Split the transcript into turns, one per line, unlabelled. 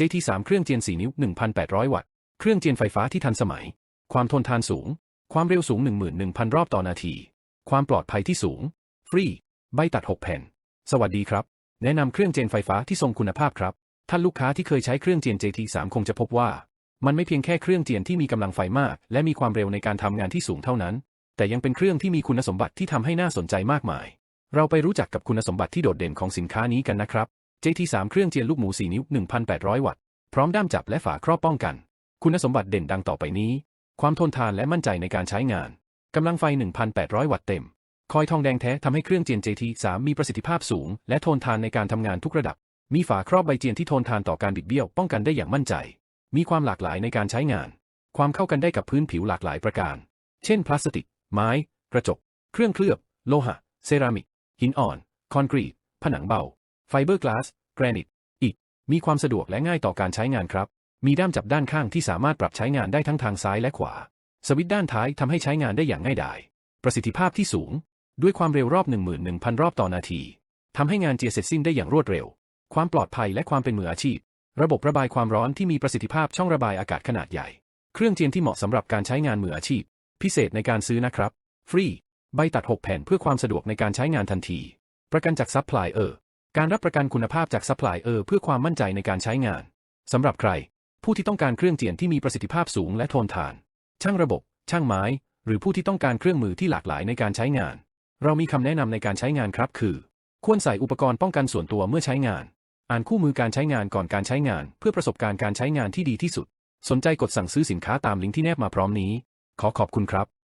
JT3 เครื่องเจียน 4 นิ้ว 1,800 วัตต์ เครื่องเจียนไฟฟ้าที่ทันสมัย ความทนทานสูง ความเร็วสูง 11,000 รอบต่อนาที ความปลอดภัยที่สูง ฟรี ใบตัด 6 แผ่น สวัสดีครับ แนะนำเครื่องเจียนไฟฟ้าที่ทรงคุณภาพครับ ท่านลูกค้าที่เคยใช้เครื่องเจียน JT3 คงจะพบว่า มันไม่เพียงแค่เครื่องเจียนที่มีกำลังไฟมาก และมีความเร็วในการทำงานที่สูงเท่านั้น แต่ยังเป็นเครื่องที่มีคุณสมบัติที่ทำให้น่าสนใจมากมาย เราไปรู้จักกับคุณสมบัติที่โดดเด่นของสินค้านี้กันนะครับ JT3 เครื่องเจียนลูกหมู 4 นิ้ว 1,800 วัตต์ พร้อมด้ามจับและฝาครอบป้องกัน คุณสมบัติเด่นดังต่อไปนี้ ความทนทานและมั่นใจในการใช้งาน กำลังไฟ 1,800 วัตต์เต็ม คอยทองแดงแท้ทำให้เครื่องเจียน JT3 มีประสิทธิภาพสูง และทนทานในการทำงานทุกระดับ มีฝาครอบใบเจียนที่ทนทานต่อการบิดเบี้ยวป้องกันได้อย่างมั่นใจ มีความหลากหลายในการใช้งาน ความเข้ากันได้กับพื้นผิวหลากหลายประการ เช่น พลาสติก ไม้ กระจก เครื่องเคลือบ โลหะ เซรามิก หินอ่อน คอนกรีต ผนังเบา ไฟเบอร์กลาสแกรนิตอีก มีความสะดวกและง่ายต่อการใช้งานครับ มีด้ามจับด้านข้างที่สามารถปรับใช้งานได้ทั้งทางซ้ายและขวา สวิตช์ด้านท้ายทำให้ใช้งานได้อย่างง่ายดาย ประสิทธิภาพที่สูง ด้วยความเร็วรอบ 11,000 รอบต่อนาทีทำให้งานเจียเสร็จสิ้นได้อย่างรวดเร็ว ความปลอดภัยและความเป็นมืออาชีพ ระบบระบายความร้อนที่มีประสิทธิภาพช่องระบายอากาศขนาดใหญ่ เครื่องเจียนที่เหมาะสำหรับการใช้งานมืออาชีพ พิเศษในการซื้อนะครับ ฟรี ใบตัด 6 แผ่นเพื่อความสะดวกในการใช้งานทันที ประกันจากซัพพลายเออร์ การรับประกันคุณภาพจากซัพพลายเออร์เพื่อความมั่นใจในการใช้งานสำหรับใคร ผู้ที่ต้องการเครื่องเจียนที่มีประสิทธิภาพสูงและทนทาน ช่างระบบ ช่างไม้ หรือผู้ที่ต้องการเครื่องมือที่หลากหลายในการใช้งาน เรามีคำแนะนำในการใช้งานครับ คือ ควรใส่อุปกรณ์ป้องกันส่วนตัวเมื่อใช้งาน อ่านคู่มือการใช้งานก่อนการใช้งาน เพื่อประสบการณ์การใช้งานที่ดีที่สุด สนใจกดสั่งซื้อสินค้าตามลิงก์ที่แนบมาพร้อมนี้ ขอขอบคุณครับ